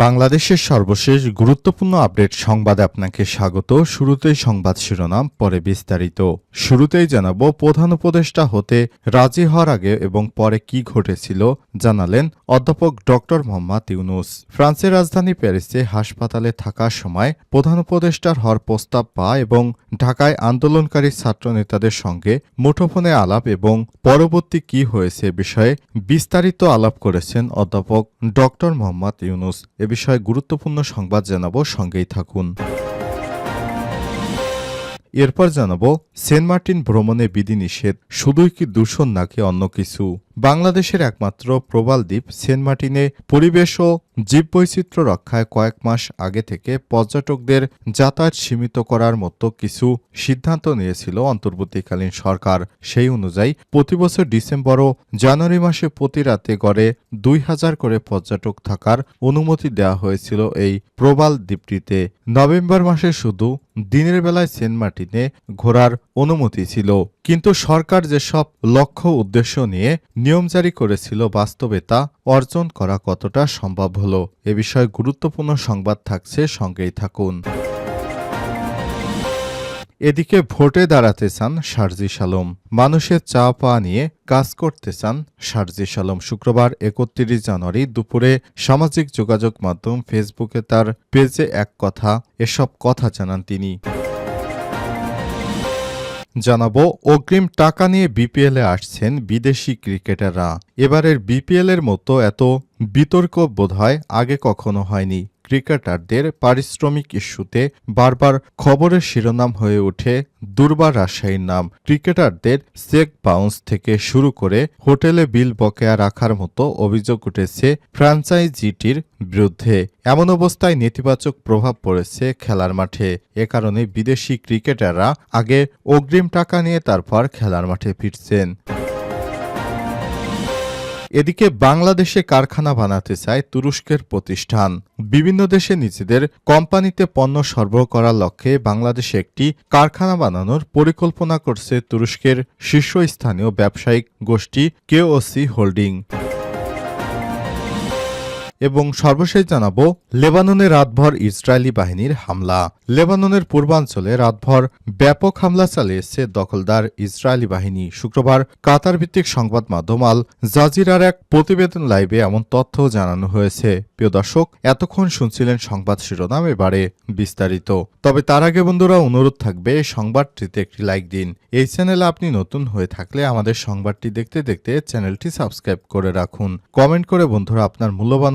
বাংলাদেশের সর্বশেষ গুরুত্বপূর্ণ আপডেট সংবাদে আপনাকে স্বাগত। শুরুতেই সংবাদ শিরোনাম, পরে বিস্তারিত। শুরুতেই জানাব, প্রধান উপদেষ্টা হতে রাজি হওয়ার আগে এবং পরে কি ঘটেছিল জানালেন অধ্যাপক ডক্টর মোহাম্মদ ইউনুস। ফ্রান্সের রাজধানী প্যারিসে হাসপাতালে থাকার সময় প্রধান উপদেষ্টার হওয়ার প্রস্তাব পায় এবং ঢাকায় আন্দোলনকারী ছাত্র নেতাদের সঙ্গে মুঠোফোনে আলাপ এবং পরবর্তী কি হয়েছে বিষয়ে বিস্তারিত আলাপ করেছেন অধ্যাপক ডক্টর মোহাম্মদ ইউনুস। এ বিষয়ে গুরুত্বপূর্ণ সংবাদ জানাব, সঙ্গেই থাকুন। এরপর জানাব, সেন্ট মার্টিন ভ্রমণে বিধিনিষেধ, শুধুই কি দূষণ নাকি অন্য কিছু? বাংলাদেশের একমাত্র প্রবাল দ্বীপ সেন্ট মার্টিনে পরিবেশ ও জীববৈচিত্র্য রক্ষায় কয়েক মাস আগে থেকে পর্যটকদের যাতায়াত সীমিত করার মতো কিছু সিদ্ধান্ত নিয়েছিল অন্তর্বর্তীকালীন সরকার। সেই অনুযায়ী প্রতিবছর ডিসেম্বর ও জানুয়ারি মাসে প্রতি রাতে গড়ে দুই হাজার করে পর্যটক থাকার অনুমতি দেওয়া হয়েছিল এই প্রবাল দ্বীপটিতে। নভেম্বর মাসে শুধু দিনের বেলায় সেন্ট মার্টিনে ঘোরার অনুমতি ছিল। কিন্তু সরকার যেসব লক্ষ্য উদ্দেশ্য নিয়ে নিয়ম জারি করেছিল, বাস্তবে তা অর্জন করা কতটা সম্ভব হলো? এ বিষয়ে গুরুত্বপূর্ণ সংবাদ থাকছে, সঙ্গেই থাকুন। এদিকে ভোটে দাঁড়াতে চান শারজিস আলম মানুষের চা পাওয়া নিয়ে কাজ করতে চান শারজিস আলম শুক্রবার একত্রিশ জানুয়ারি দুপুরে সামাজিক যোগাযোগ মাধ্যম ফেসবুকে তার পেজে এক কথা, এসব কথা জানান তিনি। জানাব, অগ্রিম টাকা নিয়ে বিপিএলে আসছেন বিদেশি ক্রিকেটাররা। এবারের বিপিএলের মতো এত বিতর্ক বোধহয় আগে কখনো হয়নি। ক্রিকেটারদের পারিশ্রমিক ইস্যুতে বারবার খবরের শিরোনাম হয়ে ওঠে দুর্বার রাজশাহীর নাম। ক্রিকেটারদের চেক বাউন্স থেকে শুরু করে হোটেলে বিল বকেয়া রাখার মতো অভিযোগ উঠেছে ফ্র্যাঞ্চাইজিটির বিরুদ্ধে। এমন অবস্থায় নেতিবাচক প্রভাব পড়েছে খেলার মাঠে। এ কারণে বিদেশি ক্রিকেটাররা আগে অগ্রিম টাকা নিয়ে তারপর খেলার মাঠে ফিরছেন। এদিকে বাংলাদেশে কারখানা বানাতে চায় তুরস্কের প্রতিষ্ঠান। বিভিন্ন দেশে নিজেদের কোম্পানিতে পণ্য সরবরাহ করার লক্ষ্যে বাংলাদেশে একটি কারখানা বানানোর পরিকল্পনা করছে তুরস্কের শীর্ষস্থানীয় ব্যবসায়িক গোষ্ঠী কেওসি হোল্ডিং। এবং সর্বশেষ জানাব লেবাননে রাতভর ইসরায়েলি বাহিনীর হামলা। লেবাননের পূর্বাঞ্চলে রাতভর ব্যাপক হামলা চালিয়েছে দখলদার ইসরায়েলি বাহিনী। শুক্রবার কাতার ভিত্তিক সংবাদ মাধ্যম আল জাজিরার এক প্রতিবেদন লাইভে এমন তথ্য জানানো হয়েছে। প্রিয় দর্শক, এতক্ষণ শুনছিলেন সংবাদ শিরোনাম, এবারে বিস্তারিত। তবে তার আগে বন্ধুরা, অনুরোধ থাকবে সংবাদটিতে একটি লাইক দিন। এই চ্যানেলে আপনি নতুন হয়ে থাকলে আমাদের সংবাদটি দেখতে দেখতে চ্যানেলটি সাবস্ক্রাইব করে রাখুন। কমেন্ট করে বন্ধুরা, আপনার মূল্যবান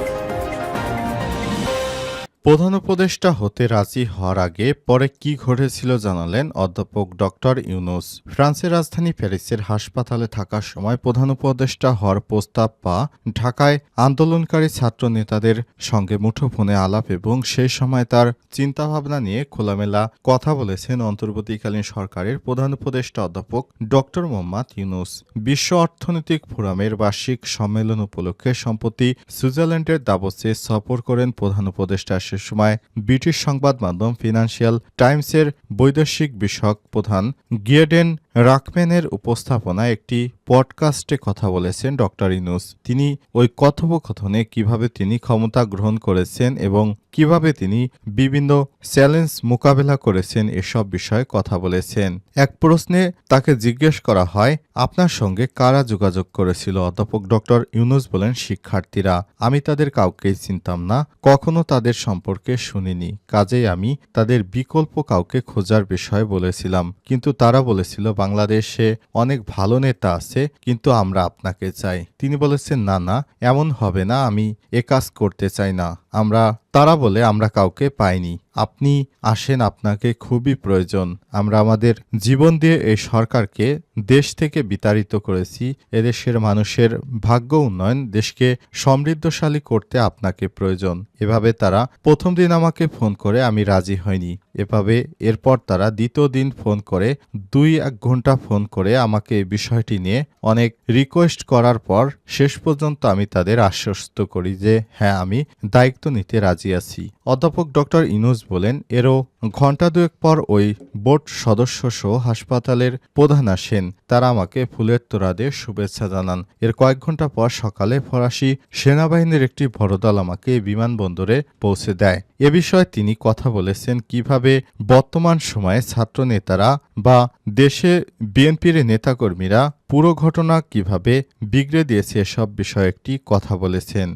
প্রধান উপদেষ্টা হতে রাজি হওয়ার আগে পরে কি ঘটেছিল জানালেন অধ্যাপক ডক্টর ইউনুস। ফ্রান্সের রাজধানী প্যারিসের হাসপাতালে থাকার সময় প্রধান উপদেষ্টা হওয়ার প্রস্তাব পা ঢাকায় আন্দোলনকারী ছাত্র নেতাদের সঙ্গে মুঠোফোনে আলাপ এবং সেই সময় তার চিন্তাভাবনা নিয়ে খোলামেলা কথা বলেছেন অন্তর্বর্তীকালীন সরকারের প্রধান উপদেষ্টা অধ্যাপক ডক্টর মোহাম্মদ ইউনুস। বিশ্ব অর্থনৈতিক ফোরামের বার্ষিক সম্মেলন উপলক্ষে সম্প্রতি সুইজারল্যান্ডের দাবসে সফর করেন প্রধান উপদেষ্টা সে সময় ব্রিটিশ সংবাদ মাধ্যম ফিনান্সিয়াল টাইমসের বৈদেশিক বিষয়ক প্রধান গিয়েডেন রাকম্যানের উপস্থাপনায় একটি পডকাস্টে কথা বলেছেন ডক্টর ইনুস। তিনি ওই কথোপকথনে কীভাবে তিনি ক্ষমতা গ্রহণ করেছেন এবং কীভাবে তিনি বিভিন্ন চ্যালেঞ্জ মোকাবেলা করেছেন এসব বিষয়ে কথা বলেছেন। এক প্রশ্নে তাকে জিজ্ঞেস করা হয়, আপনার সঙ্গে কারা যোগাযোগ করেছিল? অধ্যাপক ডক্টর ইউনুস বলেন, শিক্ষার্থীরা। আমি তাদের কাউকেই চিনতাম না, কখনো তাদের সম্পর্কে শুনিনি। কাজেই আমি তাদের বিকল্প কাউকে খোঁজার বিষয়ে বলেছিলাম। কিন্তু তারা বলেছিল বাংলাদেশে অনেক ভালো নেতা আছে, কিন্তু আমরা আপনাকে চাই। তিনি বলেছেন, না না, এমন হবে না, আমি এ কাজ করতে চাই না। আমরা, তারা বলে, আমরা কাউকে পাইনি। আপনি আসেন, আপনাকে খুবই প্রয়োজন। আমরা আমাদের জীবন দিয়ে এই সরকারকে দেশ থেকে বিতাড়িত করেছি। এদেশের মানুষের ভাগ্য উন্নয়ন দেশকে সমৃদ্ধশালী করতে আপনাকে প্রয়োজন। এভাবে তারা প্রথম দিন আমাকে ফোন করে, আমি রাজি হইনি। এভাবে এরপর তারা দ্বিতীয় দিন ফোন করে, দুই এক ঘণ্টা ফোন করে আমাকে এই বিষয়টি নিয়ে অনেক রিকোয়েস্ট করার পর শেষ পর্যন্ত আমি তাদের আশ্বস্ত করি যে হ্যাঁ আমি দায়িত্ব নিতে রাজি আছি। অধ্যাপক ডক্টর ইনুস বলেন, এরও ঘণ্টা দুয়েক পর ওই বোর্ড সদস্য সহ হাসপাতালের প্রধান আসেন। তারা আমাকে ফুলের তোড়া দিয়ে শুভেচ্ছা জানান। এর কয়েক ঘণ্টা পর সকালে ফরাসি সেনাবাহিনীর একটি বড় দল আমাকে বিমানবন্দরে পৌঁছে দেয়। এ বিষয়ে তিনি কথা বলেছেন, কীভাবে বর্তমান সময়ে ছাত্র নেতারা বা দেশে বিএনপির নেতাকর্মীরা পুরো ঘটনা কীভাবে বিগড়ে দিয়েছে এসব বিষয়ে একটি কথা বলেছেন।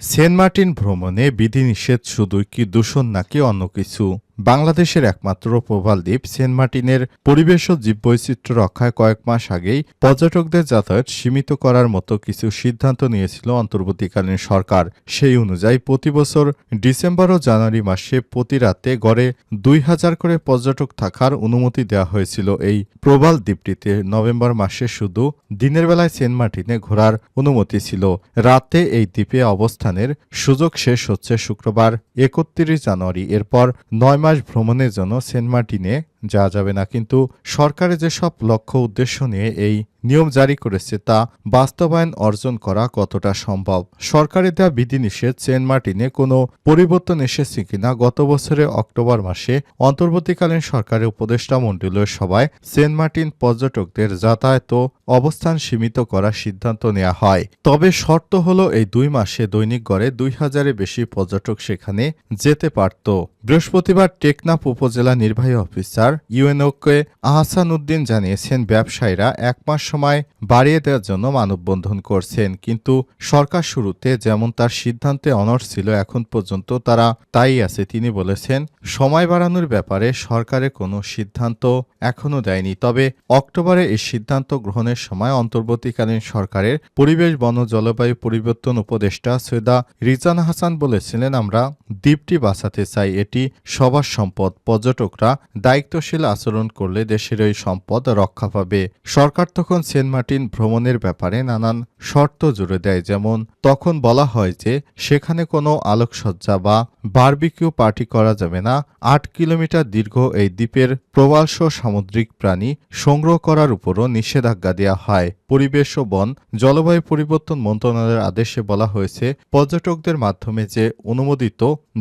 সেন্ট মার্টিন ভ্রমণে বিধিনিষেধ শুধুই কি দূষণ নাকি অন্য কিছু? বাংলাদেশের একমাত্র প্রবাল দ্বীপ সেন্ট মার্টিনের পরিবেশ ও জীববৈচিত্র্য রক্ষায় কয়েক মাস আগেই পর্যটকদের যাতায়াত সীমিত করার মতো কিছু সিদ্ধান্ত নিয়েছিল অন্তর্বর্তীকালীন সরকার। সেই অনুযায়ী প্রতি বছর ডিসেম্বর ও জানুয়ারি মাসে প্রতি রাতে গড়ে দুই হাজার করে পর্যটক থাকার অনুমতি দেওয়া হয়েছিল। এই প্রবাল দ্বীপটিতে নভেম্বর মাসে শুধু দিনের বেলায় সেন্ট মার্টিনে ঘোরার অনুমতি ছিল। রাতে এই দ্বীপে অবস্থানের সুযোগ শেষ হচ্ছে শুক্রবার একত্রিশ জানুয়ারি। এরপর নয় মাস ভ্রমণের জন্য সেন্ট মার্টিনে যাওয়া যাবে না। কিন্তু সরকারের যেসব লক্ষ্য উদ্দেশ্য নিয়ে এই নিয়ম জারি করেছে তা বাস্তবায়ন অর্জন করা কতটা সম্ভব? সরকারি দেওয়া বিধিনিষেধ সেন্ট মার্টিনে কোনো পরিবর্তন এসেছে কিনা? গত বছরে অক্টোবর মাসে অন্তর্বর্তীকালীন সরকারের উপদেষ্টা মণ্ডলীয় সভায় সেন্ট মার্টিন পর্যটকদের যাতায়াত অবস্থান সীমিত করার সিদ্ধান্ত নেওয়া হয়। তবে শর্ত হলো এই দুই মাসে দৈনিক গড়ে দুই হাজারের বেশি পর্যটক সেখানে যেতে পারত। বৃহস্পতিবার টেকনাফ উপজেলা নির্বাহী অফিসার ইউএনওকে আহসান উদ্দিন জানিয়েছেন, ব্যবসায়ীরা এক মাস সময় বাড়িয়ে দেওয়ার জন্য মানববন্ধন করছেন। কিন্তু সরকার শুরুতে যেমন তার সিদ্ধান্তে অনড় ছিল, এখন পর্যন্ত তারা তাই আছে। তিনি বলেছেন, সময় বাড়ানোর ব্যাপারে সরকারের কোনো সিদ্ধান্ত এখনও দেয়নি। তবে অক্টোবরে এই সিদ্ধান্ত গ্রহণের সময় অন্তর্বর্তীকালীন সরকারের পরিবেশ, বন, জলবায়ু পরিবর্তন উপদেষ্টা সৈয়দা রিজান হাসান বলেছিলেন, আমরা দ্বীপটি বাঁচাতে চাই। এটি সবার সম্পদ। পর্যটকরা দায়িত্বশীল আচরণ করলে দেশের এই সম্পদ রক্ষা পাবে। সরকার তখন সেন্ট মার্টিন ভ্রমণের ব্যাপারে নানান শর্ত জুড়ে দেয়, যেমন তখন বলা হয় যে সেখানে কোনো আলোকসজ্জা বা বার্বিকিউ পার্টি করা যাবে না, আট কিলোমিটার দীর্ঘ এই দ্বীপের প্রবাস সামুদ্রিক প্রাণী সংগ্রহ করার উপরও নিষেধাজ্ঞা দেওয়া হয়। পরিবেশ ও বন, জলবায়ু পরিবর্তন মন্ত্রণালয়ের আদেশে বলা হয়েছে পর্যটকদের মাধ্যমে যে অনুমোদিত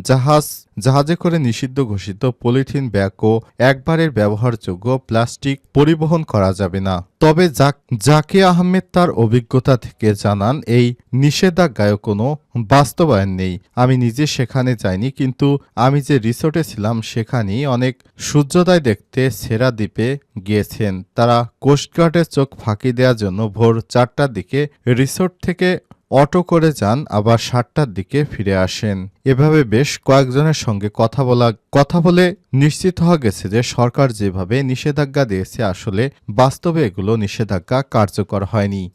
জাহাজ, জাহাজে করে নিষিদ্ধ ঘোষিত পলিথিন ব্যাগ ও একবারের ব্যবহারযোগ্য প্লাস্টিক পরিবহন করা যাবে না। তবে জাকি আহমেদ তার অভিজ্ঞতা থেকে জানান, এই নিষেধাজ্ঞায় কোনো বাস্তবায়ন নেই। আমি নিজে সেখানে যাইনি, কিন্তু আমি যে রিসোর্টে ছিলাম সেখানেই অনেক সূর্যোদয় দেখতে সেরা দ্বীপে গিয়েছেন। তারা কোস্টগার্ডের চোখ ফাঁকি দেওয়ার জন্য ভোর চারটার দিকে রিসোর্ট থেকে অটো করে যান, আবার সাতটার দিকে ফিরে আসেন। এভাবে বেশ কয়েকজনের সঙ্গে কথা বলা, কথা বলে নিশ্চিত হওয়া গেছে যে সরকার যেভাবে নিষেধাজ্ঞা দিয়েছে, আসলে বাস্তবে এগুলো নিষেধাজ্ঞা কার্যকর হয়নি।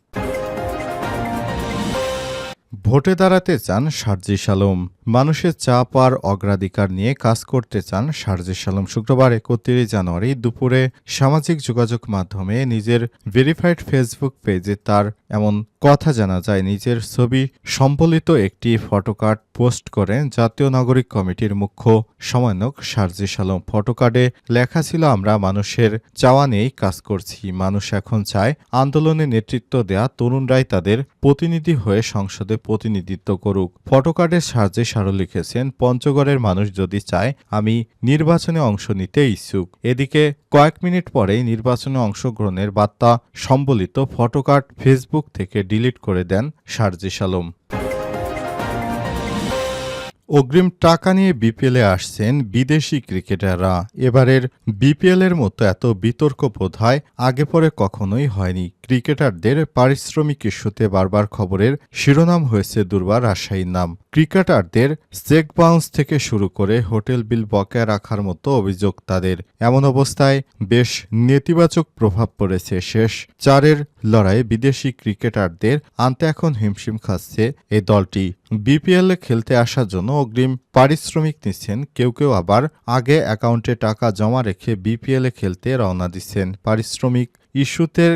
ভোটে দাঁড়াতে চান সার্জিস আলম। মানুষের চাপ আর অগ্রাধিকার নিয়ে কাজ করতে চান সার্জিস আলম শুক্রবার একত্রিশ জানুয়ারি দুপুরে সামাজিক যোগাযোগ মাধ্যমে নিজের ভেরিফাইড ফেসবুক পেজে তার এমন কথা জানা যায়। নিজের ছবি সম্বলিত একটি ফটোকার্ড পোস্ট করেন জাতীয় নাগরিক কমিটির মুখ্য সমন্বয়ক সার্জিস আলম ফটোকার্ডে লেখা ছিল, আমরা মানুষের চাওয়া নিয়েই কাজ করছি। মানুষ এখন চায় আন্দোলনে নেতৃত্ব দেয়া। তরুণরাই তাদের প্রতিনিধি হয়ে সংসদে প্রতিনিধিত্ব করুক। ফটোকার্ডে সার্জিস আরও লিখেছেন, পঞ্চগড়ের মানুষ যদি চায়, আমি নির্বাচনে অংশ নিতে ইচ্ছুক। এদিকে কয়েক মিনিট পরেই নির্বাচনে অংশগ্রহণের বার্তা সম্বলিত ফটোকার্ড ফেসবুক থেকে ডিলিট করে দেন শারজি আলম। অগ্রিম টাকা নিয়ে বিপিএলে আসছেন বিদেশি ক্রিকেটাররা। এবারের বিপিএলের মতো এত বিতর্ক বোধ হয় আগে পরে কখনোই হয়নি। ক্রিকেটারদের পারিশ্রমিক ইস্যুতে বারবার খবরের শিরোনাম হয়েছে দুর্বার রাজশাহীর নাম। ক্রিকেটারদের চেক বাউন্স থেকে শুরু করে হোটেল বিল বকেয়া রাখার মতো অভিযোগ তাদের। এমন অবস্থায় বেশ নেতিবাচক প্রভাব পড়েছে শেষ চারের লড়াইয়ে বিদেশি ক্রিকেটারদের আনতে এখন হিমশিম খাচ্ছে এই দলটি। বিপিএল খেলতে আসার জন্য অগ্রিম পারিশ্রমিক নিচ্ছেন। কেউ কেউ আবার আগে অ্যাকাউন্টে টাকা জমা রেখে বিপিএলে খেলতে রওনা দিচ্ছেন। পারিশ্রমিক ইস্যুতে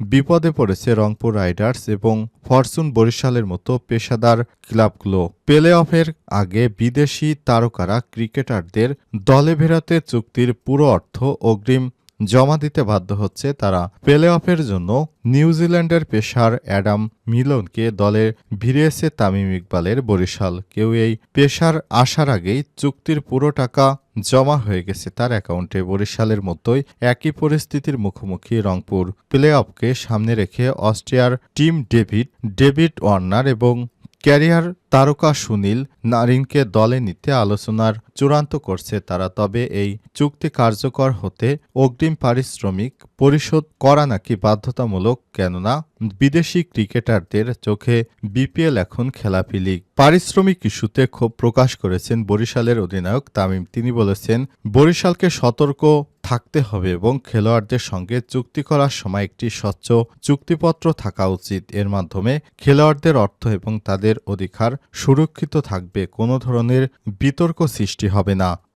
বিপদে পড়েছে রংপুর রাইডার্স এবং ফরচুন বরিশালের মতো পেশাদার ক্লাবগুলো। প্লে অফের আগে বিদেশি তারকারা ক্রিকেটারদের দলে ভেড়াতে চুক্তির পুরো অর্থ অগ্রিম জমা দিতে বাধ্য হচ্ছে তারা। প্লে অফের জন্য নিউজিল্যান্ডের পেশার অ্যাডাম মিলনকে দলে ভিড়িয়েছে তামিম ইকবালের বরিশাল। কেউ এই পেশার আসার আগেই চুক্তির পুরো টাকা জমা হয়ে গেছে তার অ্যাকাউন্টে। বরিশালের মতোই একই পরিস্থিতির মুখোমুখি রংপুর। প্লে অফকে সামনে রেখে অস্ট্রিয়ার টিম ডেভিড ডেভিড ওয়ার্নার এবং ক্যারিয়ার তারকা সুনীল নারিনকে দলে নিতে আলোচনার চূড়ান্ত করছে তারা, তবে এই চুক্তি কার্যকর হতে অগ্রিম পারিশ্রমিক পরিশোধ করা নাকি বাধ্যতামূলক, কেননা বিদেশি ক্রিকেটারদের চোখে বিপিএল এখন খেলাপি লিগ পারিশ্রমিক ইস্যুতে ক্ষোভ প্রকাশ করেছেন বরিশালের অধিনায়ক তামিম। তিনি বলেছেন, বরিশালকে সতর্ক থাকতে হবে এবং খেলোয়াড়দের সঙ্গে চুক্তি করার সময় একটি স্বচ্ছ চুক্তিপত্র থাকা উচিত। এর মাধ্যমে খেলোয়াড়দের অর্থ এবং তাদের অধিকার সুরক্ষিত থাকবে। কোনো ধরনের বিতর্ক সৃষ্টি হবে না।